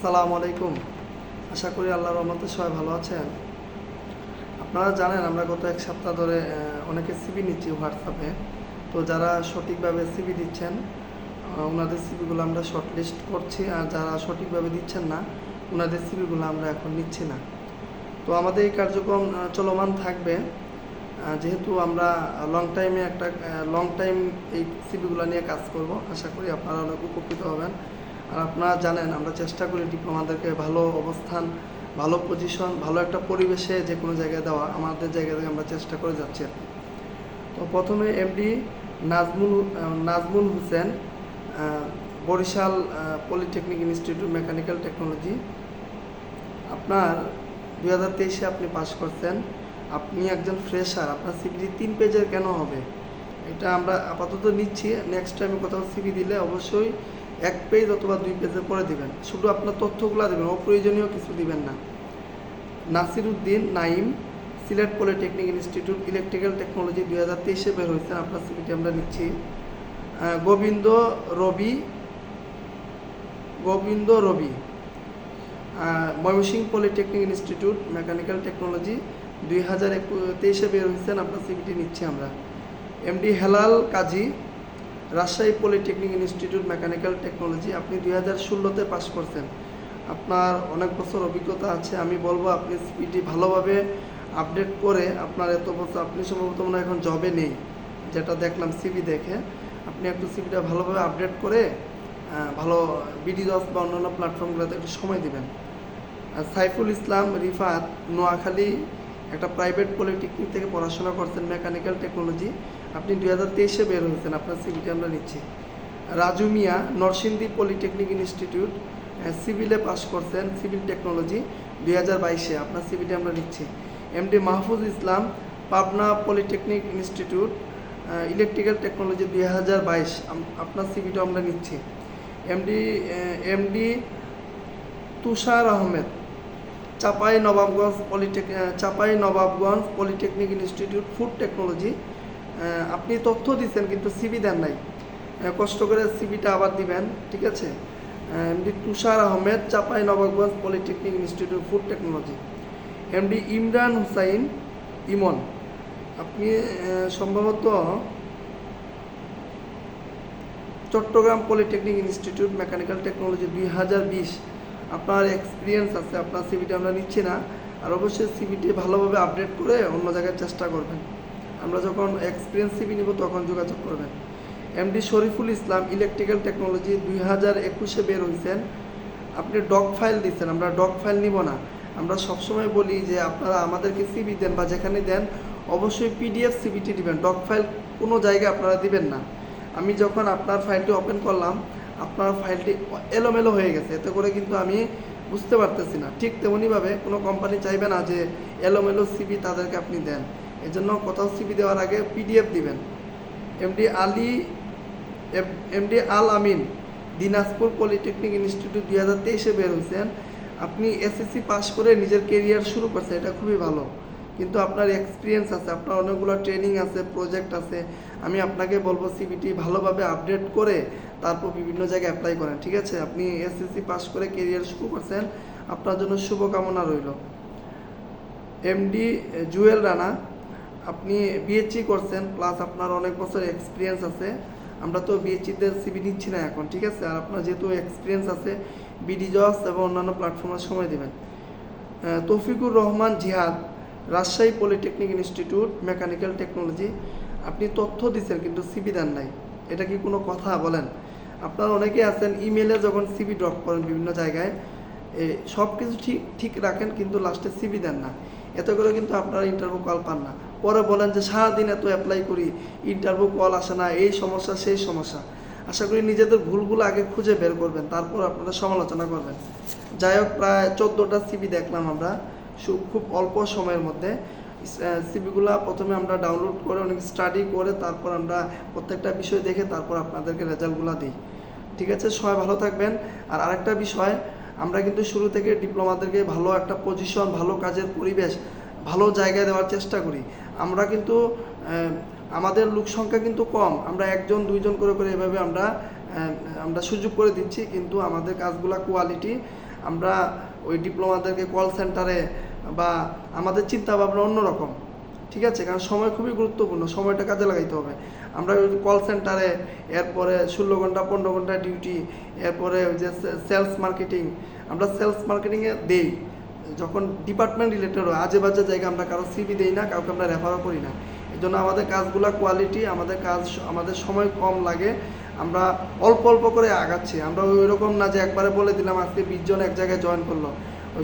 আসসালামু আলাইকুম। আশা করি আল্লাহ রহমতে সবাই ভালো আছেন। আপনারা জানেন, আমরা গত এক সপ্তাহ ধরে অনেকে সিবি নিচ্ছি হোয়াটসঅ্যাপে তো যারা সঠিকভাবে সিবি দিচ্ছেন ওনাদের সিবিগুলো আমরা শর্টলিস্ট করছি। আর যারা সঠিকভাবে দিচ্ছেন না, ওনাদের সিবিগুলো আমরা এখন নিচ্ছি না। তো আমাদের এই কার্যক্রম চলমান থাকবে। যেহেতু আমরা লং টাইমে একটা লং টাইম এই সিবিগুলো নিয়ে কাজ করব, আশা করি আপনারা অনেক উপকৃত হবেন। আর আপনারা জানেন, আমরা চেষ্টা করি ডিপ্লোমাদেরকে ভালো অবস্থান, ভালো পজিশন ভালো একটা পরিবেশে যে কোনো জায়গায় দেওয়া। আমাদের জায়গা থেকে আমরা চেষ্টা করে যাচ্ছি। তো প্রথমে MD Nazmul Nazmul Hossain Barishal polytechnic institute mechanical technology আপনার দুই হাজার তেইশে আপনি পাশ করছেন। আপনি একজন ফ্রেশার আপনার সিবিটি তিন পেজের কেন হবে? এটা আমরা আপাতত নিচ্ছি। নেক্সট টাইমে কোথাও সিবি দিলে অবশ্যই এক পেজ অথবা দুই পেজে করে দিবেন। শুধু আপনার তথ্যগুলো দেবেন, অপ্রয়োজনীয় কিছু দিবেন না। Nasir Uddin Naim Sylhet polytechnic institute, electrical technology দুই হাজার তেইশে বের হয়েছেন। আপনার সিবিটি আমরা নিচ্ছি। Gobinda Robi Gobinda Robi Mymensingh polytechnic institute, mechanical technology দুই হাজার তেইশে বের হয়েছেন। আপনার সিবিটি নিচ্ছি আমরা। MD Helal Kazi Rajshahi polytechnic institute mechanical technology, আপনি দুই হাজার ষোলোতে পাস করছেন। আপনার অনেক বছর অভিজ্ঞতা আছে, আমি বলব আপনি সিবিটি ভালোভাবে আপডেট করে আপনার এত বছর, আপনি সম্ভবত মনে এখন জবে নেই। যেটা দেখলাম সিবি দেখে, আপনি একটু সিবিটা ভালোভাবে আপডেট করে ভালো বিডি বা অন্যান্য প্ল্যাটফর্মগুলোতে একটু সময় দিবেন। আর সাইফুল ইসলাম, রিফাত, নোয়াখালী, একটা প্রাইভেট পলিটেকনিক থেকে পড়াশোনা করছেন মেকানিক্যাল টেকনোলজি আপনি দুই হাজার তেইশে বের হয়েছেন, আপনার সিভিটি আমরা নিচ্ছি। রাজু মিয়া, নরসিংদী পলিটেকনিক ইনস্টিটিউট সিভিলে পাশ করছেন, সিভিল টেকনোলজি, দুই হাজার বাইশে, আপনার সিভিটি আমরা নিচ্ছি। MD Mahfuz Islam, Pabna polytechnic institute electrical technology, দুই হাজার বাইশ আপনার সিভিটা আমরা নিচ্ছি। MD MD Tushar Ahmed, Chapai Nawabganj polytech Chapai Nawabganj polytechnic institute, food technology আপনি তথ্য দিচ্ছেন কিন্তু সিবি দেন নাই। কষ্ট করে সিবিটা আবার দিবেন, ঠিক আছে? MD Tushar Ahmed Chapai Nawabganj polytechnic institute food technology. MD Imran Hussain, Imon. আপনি সম্ভবত Chattogram polytechnic institute mechanical technology দুই হাজার বিশ। আপনার এক্সপিরিয়েন্স আছে, আপনার সিবিটি আমরা নিচ্ছি না। আর অবশ্যই সিবিটি ভালোভাবে আপডেট করে অন্য জায়গায় চেষ্টা করবেন। আমরা যখন এক্সপিরিয়েন্স সিবি নিব, তখন যোগাযোগ করবেন। MD Shariful Islam electrical technology দুই হাজার একুশে বের হয়েছেন আপনি ডক ফাইল দিচ্ছেন আমরা ডক ফাইল নিব না। আমরা সবসময় বলি যে আপনারা আমাদেরকে সিবি দেন বা যেখানে দেন, অবশ্যই পিডিএফ সিবিটি দিবেন। ডক ফাইল কোনো জায়গায় আপনারা দিবেন না। আমি যখন আপনার ফাইলটি ওপেন করলাম, আপনার ফাইলটি এলোমেলো হয়ে গেছে। এতে করে কিন্তু আমি বুঝতে পারতেছি না। ঠিক তেমনইভাবে কোনো কোম্পানি চাইবে না যে এলোমেলো সিবি তাদেরকে আপনি দেন। এজন্য কোথাও সিবি দেওয়ার আগে পিডিএফ দিবেন। MD Ali MD Al Amin, Dinajpur polytechnic institute দুই হাজার তেইশে বের হয়েছেন আপনি এসএসসি পাস করে নিজের কেরিয়ার শুরু করছেন, এটা খুবই ভালো। কিন্তু আপনার এক্সপিরিয়েন্স আছে, আপনার অনেকগুলো ট্রেনিং আছে প্রজেক্ট আছে। আমি আপনাকে বলব সিবিটি ভালোভাবে আপডেট করে তারপর বিভিন্ন জায়গায় অ্যাপ্লাই করেন, ঠিক আছে? আপনি এসএসসি পাস করে কেরিয়ার শুরু করছেন, আপনার জন্য শুভকামনা রইল। এমডি জুয়েল রানা আপনি বিএসসি করছেন প্লাস আপনার অনেক বছর এক্সপিরিয়েন্স আছে। আমরা তো বিএসসিদের সিবি নিচ্ছি না এখন, ঠিক আছে? আর আপনার যেহেতু এক্সপিরিয়েন্স আছে বিডি জস এবং অন্যান্য প্ল্যাটফর্মে সময় দেবেন। Taufiqur Rahman Jihad, Rajshahi polytechnic institute mechanical technology আপনি তথ্য দিচ্ছেন কিন্তু সিবি দেন নাই। এটা কি কোনো কথা? বলেন। আপনারা অনেকেই আছেন ইমেলে যখন সিবি ড্রপ করেন বিভিন্ন জায়গায় সব কিছু ঠিক ঠিক রাখেন, কিন্তু লাস্টে সিবি দেন না। এতে করে কিন্তু আপনারা ইন্টারভিউ কল পান না। পরে বলেন যে, সারাদিন এত অ্যাপ্লাই করি ইন্টারভিউ কল আসে না, এই সমস্যা, সেই সমস্যা। আশা করি নিজেদের ভুলগুলো আগে খুঁজে বের করবেন, তারপর আপনারা সমালোচনা করবেন। যাই হোক, প্রায় চোদ্দোটা সিবি দেখলাম আমরা খুব অল্প সময়ের মধ্যে। সিবিগুলা প্রথমে আমরা ডাউনলোড করে, অনেক স্টাডি করে, তারপর আমরা প্রত্যেকটা বিষয় দেখে, তারপর আপনাদেরকে রেজাল্টগুলো দিই। ঠিক আছে, সবাই ভালো থাকবেন। আর আরেকটা বিষয়, আমরা কিন্তু শুরু থেকে ডিপ্লোমাদেরকে ভালো একটা পজিশন ভালো কাজের পরিবেশ, ভালো জায়গায় দেওয়ার চেষ্টা করি। আমরা কিন্তু আমাদের লোক সংখ্যা কিন্তু কম। আমরা একজন, দুইজন করে করে এভাবে আমরা আমরা সুযোগ করে দিচ্ছি। কিন্তু আমাদের কাজগুলা কোয়ালিটি আমরা ওই ডিপ্লোমাদেরকে কল সেন্টারে বা আমাদের চিন্তা ভাবনা অন্যরকম। ঠিক আছে? কারণ সময় খুবই গুরুত্বপূর্ণ। সময়টা কাজে লাগাইতে হবে। আমরা ওই কল সেন্টারে এরপরে ষোলো ঘণ্টা, পনেরো ঘণ্টা ডিউটি এরপরে ওই যে সেলস মার্কেটিং আমরা সেলস মার্কেটিংয়ে দেই। যখন ডিপার্টমেন্ট রিলেটেড হয়, আজে বাজে জায়গায় আমরা কারও সিবি দেই না, কাউকে আমরা রেফারও করি না। এই জন্য আমাদের কাজগুলো কোয়ালিটি আমাদের কাজ, আমাদের সময় কম লাগে, আমরা অল্প অল্প করে আগাচ্ছি। আমরা ওই রকম না যে একবারে বলে দিলাম, আজকে বিশ জন এক জায়গায় জয়েন করল।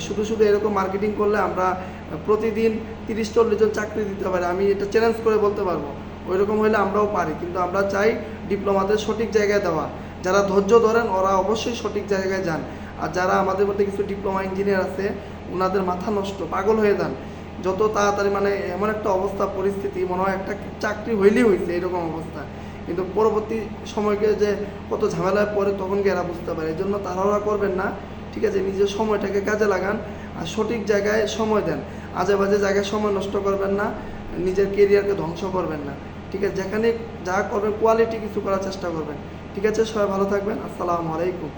শুধু শুধু এরকম মার্কেটিং করলে আমরা প্রতিদিন তিরিশ, চল্লিশ জন চাকরি দিতে পারি। আমি এটা চ্যালেঞ্জ করে বলতে পারব। ওই রকম হলে আমরাও পারি, কিন্তু আমরা চাই ডিপ্লোমাদের সঠিক জায়গায় দেওয়া। যারা ধৈর্য ধরেন, ওরা অবশ্যই সঠিক জায়গায় যান। আর যারা আমাদের মধ্যে কিছু ডিপ্লোমা ইঞ্জিনিয়ার আছে ওনাদের মাথা নষ্ট, পাগল হয়ে যান। যত তাড়াতাড়ি মানে এমন একটা অবস্থা, পরিস্থিতি, মনে হয় একটা চাকরি হইলেই হয়েছে এরকম অবস্থা। কিন্তু পরবর্তী সময়কে যে কত ঝামেলায় পরে তখন এরা বুঝতে পারে। এই জন্য তাড়াহুড়া করবেন না, ঠিক আছে? নিজের সময়টাকে কাজে লাগান আর সঠিক জায়গায় সময় দেন। আজে বাজে জায়গায় সময় নষ্ট করবেন না, নিজের কেরিয়ারকে ধ্বংস করবেন না, ঠিক আছে? যেখানে যা করবেন কোয়ালিটি কিছু করার চেষ্টা করবেন। ঠিক আছে? সবাই ভালো থাকবেন। আসসালামু আলাইকুম।